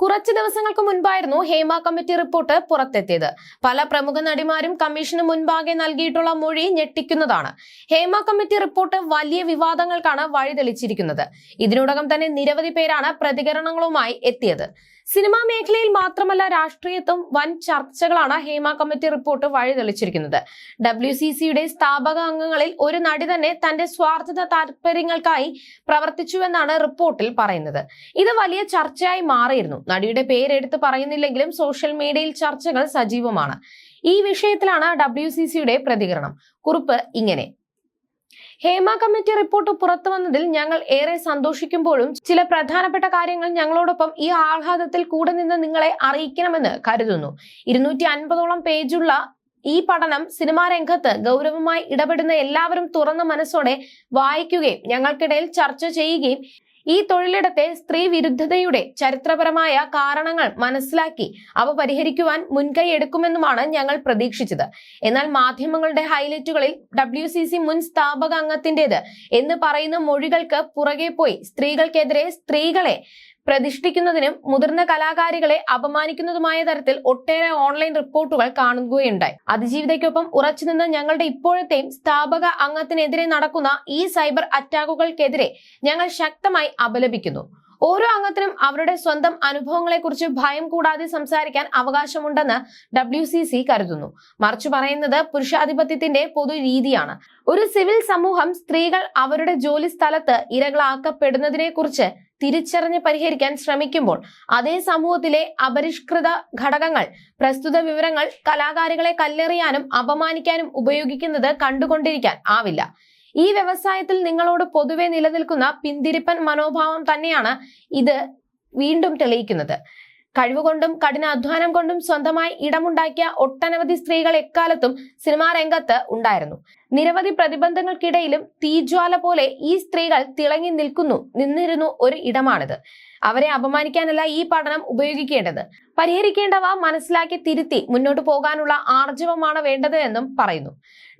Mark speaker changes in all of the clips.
Speaker 1: കുറച്ച് ദിവസങ്ങൾക്ക് മുൻപായിരുന്നു ഹേമ കമ്മിറ്റി റിപ്പോർട്ട് പുറത്തെത്തിയത്. പല പ്രമുഖ നടിമാരും കമ്മീഷന് മുൻപാകെ നൽകിയിട്ടുള്ള മൊഴി ഞെട്ടിക്കുന്നതാണ്. ഹേമ കമ്മിറ്റി റിപ്പോർട്ട് വലിയ വിവാദങ്ങൾക്കാണ് വഴിതെളിച്ചിരിക്കുന്നത്. ഇതിനോടകം തന്നെ നിരവധി പേരാണ് പ്രതികരണങ്ങളുമായി എത്തിയത്. സിനിമാ മേഖലയിൽ മാത്രമല്ല രാഷ്ട്രീയത്തും വൻ ചർച്ചകളാണ് ഹേമ കമ്മിറ്റി റിപ്പോർട്ട് വഴിതെളിച്ചിരിക്കുന്നത്. ഡബ്ല്യു സി സിയുടെ സ്ഥാപക അംഗങ്ങളിൽ ഒരു നടി തന്നെ തന്റെ സ്വാർത്ഥ താല്പര്യങ്ങൾക്കായി പ്രവർത്തിച്ചുവെന്നാണ് റിപ്പോർട്ടിൽ പറയുന്നത്. ഇത് വലിയ ചർച്ചയായി മാറിയിരുന്നു. നടിയുടെ പേരെടുത്ത് പറയുന്നില്ലെങ്കിലും സോഷ്യൽ മീഡിയയിൽ ചർച്ചകൾ സജീവമാണ്. ഈ വിഷയത്തിലാണ് ഡബ്ല്യു സി സിയുടെ പ്രതികരണം. കുറിപ്പ് ഇങ്ങനെ. ഹേമ കമ്മിറ്റി റിപ്പോർട്ട് പുറത്തു വന്നതിൽ ഞങ്ങൾ ഏറെ സന്തോഷിക്കുമ്പോഴും ചില പ്രധാനപ്പെട്ട കാര്യങ്ങൾ ഞങ്ങളോടൊപ്പം ഈ ആഹ്ലാദത്തിൽ കൂടെ നിന്ന് നിങ്ങളെ അറിയിക്കണമെന്ന് കരുതുന്നു. ഇരുന്നൂറ്റി അൻപതോളം പേജുള്ള ഈ പഠനം സിനിമാ രംഗത്ത് ഗൗരവമായി ഇടപെടുന്ന എല്ലാവരും തുറന്ന മനസ്സോടെ വായിക്കുകയും ഞങ്ങൾക്കിടയിൽ ചർച്ച ചെയ്യുകയും ഈ തൊഴിലിടത്തെ സ്ത്രീ വിരുദ്ധതയുടെ ചരിത്രപരമായ കാരണങ്ങൾ മനസ്സിലാക്കി അവ പരിഹരിക്കുവാൻ മുൻകൈ എടുക്കുമെന്നുമാണ് ഞങ്ങൾ പ്രതീക്ഷിച്ചത്. എന്നാൽ മാധ്യമങ്ങളുടെ ഹൈലൈറ്റുകളിൽ ഡബ്ല്യു സി സി മുൻ സ്ഥാപക അംഗത്തിന്റേത് എന്ന് പറയുന്ന മൊഴികൾക്ക് പുറകെ പോയി സ്ത്രീകൾക്കെതിരെ സ്ത്രീകളെ പ്രതിഷ്ഠിക്കുന്നതിനും മുതിർന്ന കലാകാരികളെ അപമാനിക്കുന്നതുമായ തരത്തിൽ ഒട്ടേറെ ഓൺലൈൻ റിപ്പോർട്ടുകൾ കാണുകയുണ്ടായി. അതിജീവിതയ്ക്കൊപ്പം ഉറച്ചുനിന്ന് ഞങ്ങളുടെ ഇപ്പോഴത്തെയും സ്ഥാപക അംഗത്തിനെതിരെ നടക്കുന്ന ഈ സൈബർ അറ്റാക്കുകൾക്കെതിരെ ഞങ്ങൾ ശക്തമായി അപലപിക്കുന്നു. ഓരോ അംഗത്തിനും അവരുടെ സ്വന്തം അനുഭവങ്ങളെക്കുറിച്ച് ഭയം കൂടാതെ സംസാരിക്കാൻ അവകാശമുണ്ടെന്ന് ഡബ്ല്യു സി സി കരുതുന്നു. മറിച്ചു പറയുന്നത് പുരുഷാധിപത്യത്തിന്റെ പൊതു രീതിയാണ്. ഒരു സിവിൽ സമൂഹം സ്ത്രീകൾ അവരുടെ ജോലി സ്ഥലത്ത് ഇരകളാക്കപ്പെടുന്നതിനെ കുറിച്ച് തിരിച്ചറിഞ്ഞ് പരിഹരിക്കാൻ ശ്രമിക്കുമ്പോൾ അതേ സമൂഹത്തിലെ അപരിഷ്കൃത ഘടകങ്ങൾ പ്രസ്തുത വിവരങ്ങൾ കലാകാരികളെ കല്ലെറിയാനും അപമാനിക്കാനും ഉപയോഗിക്കുന്നത് കണ്ടുകൊണ്ടിരിക്കാൻ ആവില്ല. ഈ വ്യവസായത്തിൽ നിങ്ങളോട് പൊതുവെ നിലനിൽക്കുന്ന പിന്തിരിപ്പൻ മനോഭാവം തന്നെയാണ് ഇത് വീണ്ടും തെളിയിക്കുന്നത്. കഴിവുകൊണ്ടും കഠിന അധ്വാനം കൊണ്ടും സ്വന്തമായി ഇടമുണ്ടാക്കിയ ഒട്ടനവധി സ്ത്രീകൾ എക്കാലത്തും സിനിമാ രംഗത്ത് ഉണ്ടായിരുന്നു. നിരവധി പ്രതിബന്ധങ്ങൾക്കിടയിലും തീജ്വാല പോലെ ഈ സ്ത്രീകൾ തിളങ്ങി നിൽക്കുന്നു നിന്നിരുന്നു ഒരു ഇടമാണിത്. അവരെ അപമാനിക്കാനല്ല ഈ പഠനം ഉപയോഗിക്കേണ്ടത്. പരിഹരിക്കേണ്ടവ മനസ്സിലാക്കി തിരുത്തി മുന്നോട്ട് പോകാനുള്ള ആർജവമാണ് വേണ്ടത് എന്നും പറയുന്നു.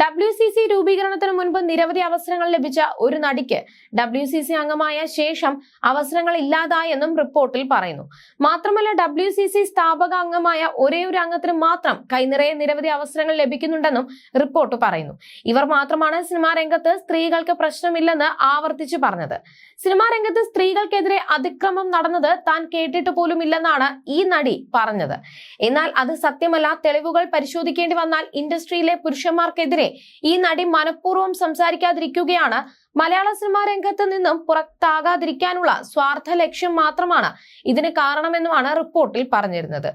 Speaker 1: ഡബ്ല്യു സി സി രൂപീകരണത്തിന് മുൻപ് നിരവധി അവസരങ്ങൾ ലഭിച്ച ഒരു നടിക്ക് ഡബ്ല്യു സി സി അംഗമായ ശേഷം അവസരങ്ങൾ ഇല്ലാതായെന്നും റിപ്പോർട്ടിൽ പറയുന്നു. മാത്രമല്ല ഡബ്ല്യു സി സി സ്ഥാപക അംഗമായ ഒരേ ഒരു അംഗത്തിന് മാത്രം കൈനിറയെ നിരവധി അവസരങ്ങൾ ലഭിക്കുന്നുണ്ടെന്നും റിപ്പോർട്ട് പറയുന്നു. ഇവർ മാത്രമാണ് സിനിമാ രംഗത്ത് സ്ത്രീകൾക്ക് പ്രശ്നമില്ലെന്ന് ആവർത്തിച്ചു പറഞ്ഞത്. സിനിമാ രംഗത്ത് സ്ത്രീകൾക്കെതിരെ അതിക്രമം നടന്നത് താൻ കേട്ടിട്ട് പോലും ഇല്ലെന്നാണ് ഈ നടി പറഞ്ഞത്. എന്നാൽ അത് സത്യമല്ല തെളിവുകൾ പരിശോധിക്കേണ്ടി വന്നാൽ ഇൻഡസ്ട്രിയിലെ പുരുഷന്മാർക്കെതിരെ ഈ നടി മനഃപൂർവം സംസാരിക്കാതിരിക്കുകയാണ്. മലയാള സിനിമാ രംഗത്ത് നിന്നും പുറത്താകാതിരിക്കാനുള്ള സ്വാർത്ഥ ലക്ഷ്യം മാത്രമാണ് ഇതിന് കാരണമെന്നുമാണ് റിപ്പോർട്ടിൽ പറഞ്ഞിരുന്നത്.